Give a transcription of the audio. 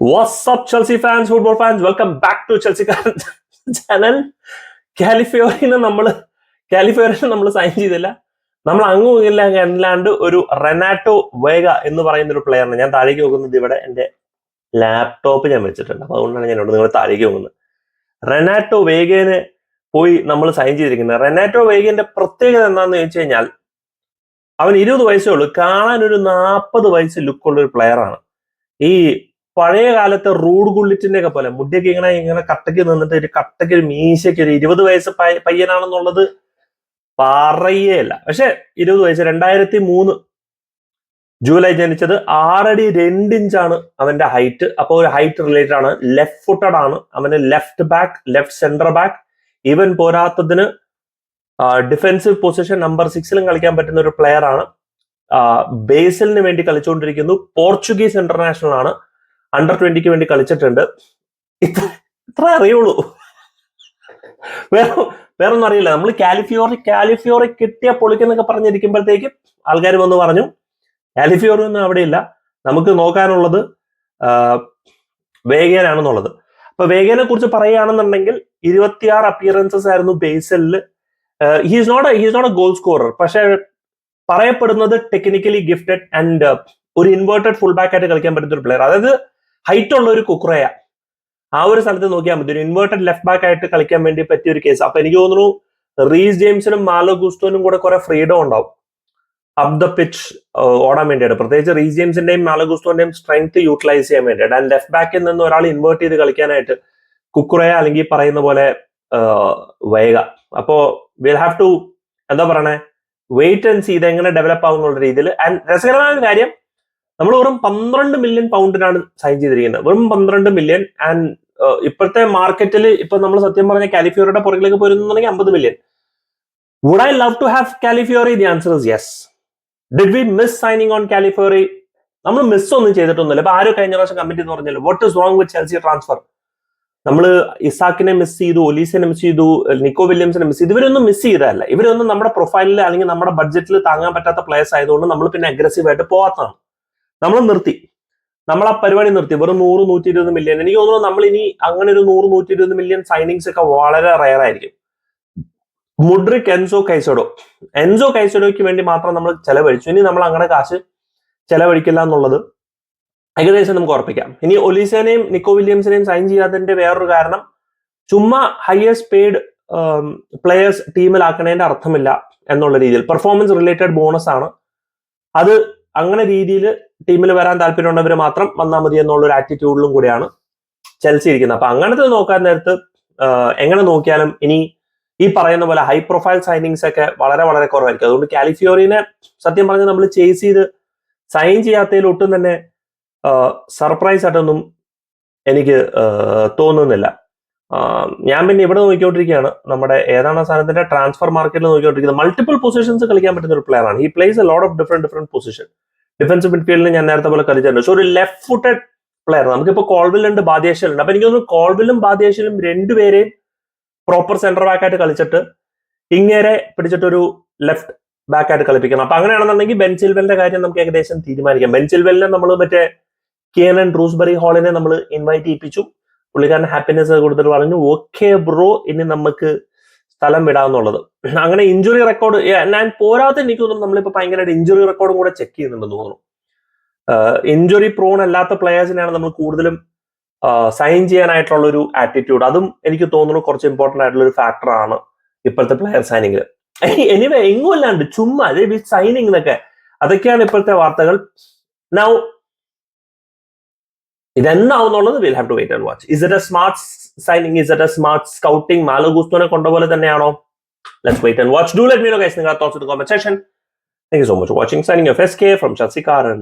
Up, Chelsea fans, football fans? Welcome back to Chelsea channel കാലിഫയോറിന് നമ്മൾ കാലിഫയോറിന് നമ്മൾ sign ചെയ്തില്ല. നമ്മൾ അങ്ങും ഇല്ല അല്ലാണ്ട് ഒരു റെനാറ്റോ വേഗ എന്ന് പറയുന്ന ഒരു പ്ലെയറിനെ ഞാൻ താഴേക്ക് നോക്കുന്നത് ഇവിടെ എന്റെ ലാപ്ടോപ്പ് ഞാൻ വെച്ചിട്ടുണ്ട്. അപ്പൊ അതുകൊണ്ടാണ് ഞാൻ ഇവിടെ നിങ്ങൾ താഴേക്ക് നോക്കുന്നത്. റെനാറ്റോ വേഗേനെ പോയി നമ്മൾ സൈൻ ചെയ്തിരിക്കുന്നത്. റെനാറ്റോ വേഗന്റെ പ്രത്യേകത എന്താണെന്ന് ചോദിച്ചു കഴിഞ്ഞാൽ അവൻ ഇരുപത് വയസ്സേ ഉള്ളൂ. കാണാൻ ഒരു നാൽപ്പത് വയസ്സ് ലുക്കുള്ള ഒരു പ്ലെയറാണ് ഈ പഴയ കാലത്തെ റൂഡ് ഗുള്ളിറ്റിന്റെ ഒക്കെ പോലെ മുടിയൊക്കെ ഇങ്ങനെ ഇങ്ങനെ കട്ടയ്ക്ക് നിന്നിട്ട് ഒരു കട്ടയ്ക്ക് ഒരു മീശയ്ക്ക് ഒരു ഇരുപത് വയസ്സ് പയ്യ- പയ്യനാണെന്നുള്ളത് പറയേയല്ല. പക്ഷെ ഇരുപത് വയസ്സ് രണ്ടായിരത്തി മൂന്ന് ജൂലൈ ജനിച്ചത് ആറടി രണ്ട് ഇഞ്ചാണ് അവന്റെ ഹൈറ്റ് അപ്പോൾ ഒരു ഹൈറ്റ് റിലേറ്റഡ് ആണ്. ലെഫ്റ്റ് ഫുട്ടഡ് ആണ്. അവന് left back left centre back even പോരാത്തതിന് ഡിഫെൻസീവ് പൊസിഷൻ നമ്പർ സിക്സിലും കളിക്കാൻ പറ്റുന്ന ഒരു പ്ലെയർ ആണ്. ബേസലിന് വേണ്ടി കളിച്ചുകൊണ്ടിരിക്കുന്നു. പോർച്ചുഗീസ് ഇന്റർനാഷണൽ ആണ്. അണ്ടർ ട്വന്റിക്ക് വേണ്ടി കളിച്ചിട്ടുണ്ട്. ഇത്ര അറിയുള്ളൂ. വേറെ വേറെ ഒന്നും അറിയില്ല. നമ്മൾ കാലിഫിയോറി കാലിഫിയോറി കിട്ടിയ പൊളിക്കെന്നൊക്കെ പറഞ്ഞിരിക്കുമ്പോഴത്തേക്ക് ആൾക്കാർ വന്ന് പറഞ്ഞു കാലിഫിയോറി ഒന്നും അവിടെ ഇല്ല. നമുക്ക് നോക്കാനുള്ളത് വേഗേനാണെന്നുള്ളത്. അപ്പൊ വേഗേനെ കുറിച്ച് പറയുകയാണെന്നുണ്ടെങ്കിൽ ഇരുപത്തിയാറ് അപ്പിയറൻസസ് ആയിരുന്നു ബേസലിൽ. He's not he's not a goal scorer പക്ഷെ പറയപ്പെടുന്നത് ടെക്നിക്കലി ഗിഫ്റ്റഡ് ആൻഡ് ഒരു ഇൻവേർട്ടഡ് ഫുൾ ബാക്ക് ആയിട്ട് കളിക്കാൻ പറ്റുന്ന ഒരു പ്ലെയർ അതായത് ഹൈറ്റ് ഉള്ള ഒരു കുക്രയ ആ ഒരു സ്ഥലത്ത് നോക്കിയാൽ മതി. ഒരു ഇൻവേർട്ടഡ് ലെഫ്റ്റ് ബാക്ക് ആയിട്ട് കളിക്കാൻ വേണ്ടി പറ്റിയ ഒരു കേസ് അപ്പൊ എനിക്ക് തോന്നുന്നു റീസ് ജെയിംസിനും മാലോ ഗുസ്റ്റോനും കൂടെ കുറെ ഫ്രീഡം ഉണ്ടാവും. അപ് ദ പിച്ച് ഓടാൻ വേണ്ടിയിട്ട്. പ്രത്യേകിച്ച് റീസ് ജെയിംസിന്റെയും മാലോ ഗുസ്റ്റോന്റെയും സ്ട്രെങ്ത് യൂട്ടിലൈസ് ചെയ്യാൻ വേണ്ടിയിട്ട്. ആൻഡ് ലെഫ്റ്റ് ബാക്കിൽ നിന്ന് ഒരാൾ ഇൻവേർട്ട് ചെയ്ത് കളിക്കാനായിട്ട് കുക്കുറയ അല്ലെങ്കിൽ പറയുന്ന പോലെ വേഗ അപ്പോ വിൽ ഹാവ് ടു എന്താ പറയണേ? വെയിറ്റ് ആൻഡ് സി എങ്ങനെ ഡെവലപ്പ് ആവുന്നുള്ള രീതിയിൽ. ആൻഡ് രസകരമായ ഒരു കാര്യം നമ്മൾ വെറും പന്ത്രണ്ട് മില്യൺ പൗണ്ടിനാണ് സൈൻ ചെയ്തിരിക്കുന്നത്. വെറും പന്ത്രണ്ട് മില്യൺ ആൻഡ് ഇപ്പോഴത്തെ മാർക്കറ്റിൽ ഇപ്പൊ നമ്മൾ സത്യം പറഞ്ഞ കാലിഫിയോറിയുടെ പുറകിലേക്ക് പോരുന്നുണ്ടെങ്കിൽ അമ്പത് million would I love to have Calafiori the answer is yes did we miss signing on Calafiori നമ്മൾ മിസ് ഒന്നും ചെയ്തിട്ടൊന്നുമില്ല. ഇപ്പൊ ആരോ കഴിഞ്ഞ പ്രാവശ്യം കമ്മിറ്റി എന്ന് പറഞ്ഞല്ലോ what is wrong with Chelsea transfer നമ്മൾ ഇസാക്കിനെ മിസ് ചെയ്തു ഒലീസിനെ മിസ് ചെയ്തു നിക്കോ വില്യംസിനെ മിസ് ചെയ്തു. ഇവരൊന്നും മിസ് ചെയ്തതല്ല. ഇവരൊന്നും നമ്മുടെ പ്രൊഫൈലിൽ അല്ലെങ്കിൽ നമ്മുടെ ബഡ്ജറ്റിൽ താങ്ങാൻ പറ്റാത്ത പ്ലേയേഴ്സ് ആയതുകൊണ്ട് നമ്മൾ പിന്നെ അഗ്രസീവ് ആയിട്ട് പോകാത്തതാണ് നമ്മൾ നിർത്തി. നമ്മൾ ആ പരിപാടി നിർത്തി. വെറും നൂറ് നൂറ്റി ഇരുപത് മില്യൺ എനിക്ക് തോന്നുന്നു നമ്മൾ ഇനി അങ്ങനെ ഒരു നൂറ് നൂറ്റി ഇരുപത് മില്യൺ സൈനിങ്സ് ഒക്കെ വളരെ റയർ ആയിരിക്കും. Mudryk Enzo Caicedo. എൻസോ കൈസോഡോയ്ക്ക് വേണ്ടി മാത്രം നമ്മൾ ചെലവഴിച്ചു. ഇനി നമ്മൾ അങ്ങനെ കാശ് ചെലവഴിക്കില്ല എന്നുള്ളത് ഏകദേശം നമുക്ക് ഉറപ്പിക്കാം. ഇനി ഒലീസനെയും നിക്കോ വില്യംസിനെയും സൈൻ ചെയ്യാത്തതിന്റെ വേറൊരു കാരണം ചുമ്മാ ഹയസ്റ്റ് പെയ്ഡ് പ്ലേയേഴ്സ് ടീമിലാക്കണേന്റെ അർത്ഥമില്ല എന്നുള്ള രീതിയിൽ. പെർഫോമൻസ് റിലേറ്റഡ് ബോണസ് ആണ്. അത് അങ്ങനെ രീതിയിൽ ടീമിൽ വരാൻ താല്പര്യമുള്ളവർ മാത്രം വന്നാൽ മതി എന്നുള്ള ഒരു ആറ്റിറ്റ്യൂഡിലും കൂടിയാണ് ചെൽസി ഇരിക്കുന്നത്. അപ്പൊ അങ്ങനത്തെ നോക്കാൻ നേരത്ത് എങ്ങനെ നോക്കിയാലും ഇനി ഈ പറയുന്ന പോലെ ഹൈ പ്രൊഫൈൽ സൈനിങ്സ് ഒക്കെ വളരെ വളരെ കുറവായിരിക്കും. അതുകൊണ്ട് കാലിഫിയോറിനെ സത്യം പറഞ്ഞ് നമ്മൾ ചേസ് ചെയ്ത് സൈൻ ചെയ്യാത്തതിൽ ഒട്ടും തന്നെ സർപ്രൈസ് ആയിട്ടൊന്നും എനിക്ക് തോന്നുന്നില്ല. ഞാൻ പിന്നെ ഇവിടെ നോക്കിക്കൊണ്ടിരിക്കുകയാണ്. നമ്മുടെ ഏതാണ് സാധനത്തിന്റെ ട്രാൻസ്ഫർ മാർക്കറ്റിൽ നോക്കിക്കൊണ്ടിരിക്കുന്നത്. മൾട്ടിപ്പിൾ പൊസിഷൻസ് കളിക്കാൻ പറ്റുന്ന ഒരു പ്ലെയർ ആണ്. ഈ plays a lot of different different position defence മിഡ്ഫീൽഡിൽ ഞാൻ നേരത്തെ പോലെ കളിച്ചിട്ടുണ്ട്. സോ ഒരു ലെഫ്റ്റ് ഫുട്ടഡ് പ്ലെയർ നമുക്കിപ്പോൾ കോൾവിൽ ഉണ്ട് ബാദ്യാശൽ ഉണ്ട് അപ്പൊ എനിക്ക് തോന്നുന്നു കോൾവിലും ബാദ്യാശലും രണ്ടുപേരെയും പ്രോപ്പർ സെന്റർ ബാക്ക് ആയിട്ട് കളിച്ചിട്ട് ഇങ്ങേരെ പിടിച്ചിട്ടൊരു ലെഫ്റ്റ് ബാക്ക് ആയിട്ട് കളിപ്പിക്കണം. അപ്പൊ അങ്ങനെയാണെന്നുണ്ടെങ്കിൽ ബെൻസിൽവെലിന്റെ കാര്യം നമുക്ക് ഏകദേശം തീരുമാനിക്കാം. ബെൻസിൽവെലിനെ നമ്മൾ മറ്റേ കിയനൻ ഡ്രൂസ്ബറി ഹാളിനെ നമ്മൾ ഇൻവൈറ്റ് ചെയ്യിപ്പിച്ചു. പുള്ളിക്കാരൻ ഹാപ്പിനെസ് കൊടുത്തിട്ട് പറഞ്ഞു ഓക്കെ ബ്രോ ഇനി നമുക്ക് സ്ഥലം വിടാന്നുള്ളത്. അങ്ങനെ ഇഞ്ചുറി റെക്കോർഡ് ഞാൻ പോരാത്ത എനിക്ക് തോന്നുന്നു നമ്മളിപ്പോ ഭയങ്കരമായിട്ട് ഇഞ്ചുറി റെക്കോർഡും കൂടെ ചെക്ക് ചെയ്യുന്നുണ്ടെന്ന് തോന്നുന്നു. ഇഞ്ചുറി പ്രോൺ അല്ലാത്ത പ്ലേയേഴ്സിനെയാണ് നമ്മൾ കൂടുതലും സൈൻ ചെയ്യാനായിട്ടുള്ള ഒരു ആറ്റിറ്റ്യൂഡ് അതും എനിക്ക് തോന്നുന്നു കുറച്ച് ഇമ്പോർട്ടന്റ് ആയിട്ടുള്ള ഒരു ഫാക്ടർ ആണ് ഇപ്പോഴത്തെ പ്ലെയർ സൈനിങ് എനിവേ എങ്ങും അല്ലാണ്ട് ചുമ്മാ സൈനിങ് എന്നൊക്കെ അതൊക്കെയാണ് ഇപ്പോഴത്തെ വാർത്തകൾ. Now ഇതെന്താവുന്നുള്ളത് will have to wait and watch is it a smart signing is it a smart scouting മാലോഗുസ്തോനെ കൊണ്ടപോലെ തന്നെയാണോ let's wait and watch do let me know guys നിങ്ങളുടെ thoughts in comment section thank you so much watching signing off S K from Shashikaran